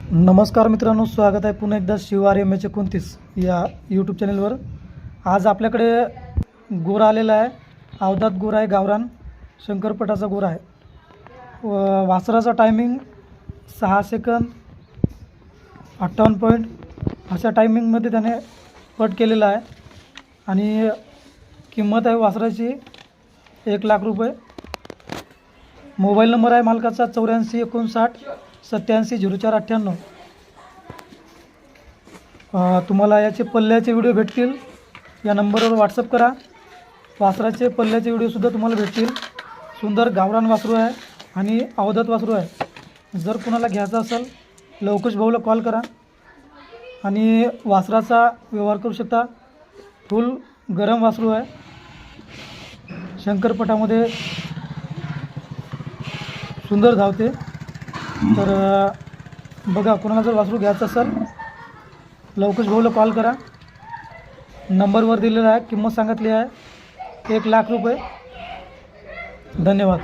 नमस्कार मित्रांनो स्वागत आहे पुन्हा एकदा शिवार एम एच एकोणतीस या यूट्यूब चॅनलवर आज आपल्याकडे गोरा आलेला आहे. अवधात गोरा आहे गावरान. शंकरपटाचा गोरा आहे. व वासराचा टायमिंग सहा सेकंद अठ्ठावन्न पॉईंट अशा टायमिंगमध्ये त्याने पट केलेला आहे. आणि किंमत आहे वासराची एक लाख रुपये. मोबाईल नंबर आहे मालकाचा चौऱ्याऐंशी एकोणसाठ. सत्याऐंशी झिरो चार अठ्ठ्याण्णव. तुम्हाला याचे पल्ल्याचे व्हिडिओ भेटतील. या नंबरवर व्हॉट्सअप करा. वासराचे पल्ल्याचे व्हिडिओसुद्धा तुम्हाला भेटतील. सुंदर गावरान वासरू आहे आणि अवधत वासरू आहे. जर कुणाला घ्यायचं असेल लवकुश भाऊला कॉल करा आणि वासराचा व्यवहार करू शकता. फुल गरम वासरू आहे. शंकरपटामध्ये सुंदर धावते. तर बघा कोणाला जर वासरू घ्यायचं असेल लवकरच भाऊला कॉल करा. नंबरवर दिलेला आहे किंमत सांगितली आहे एक लाख रुपये. धन्यवाद.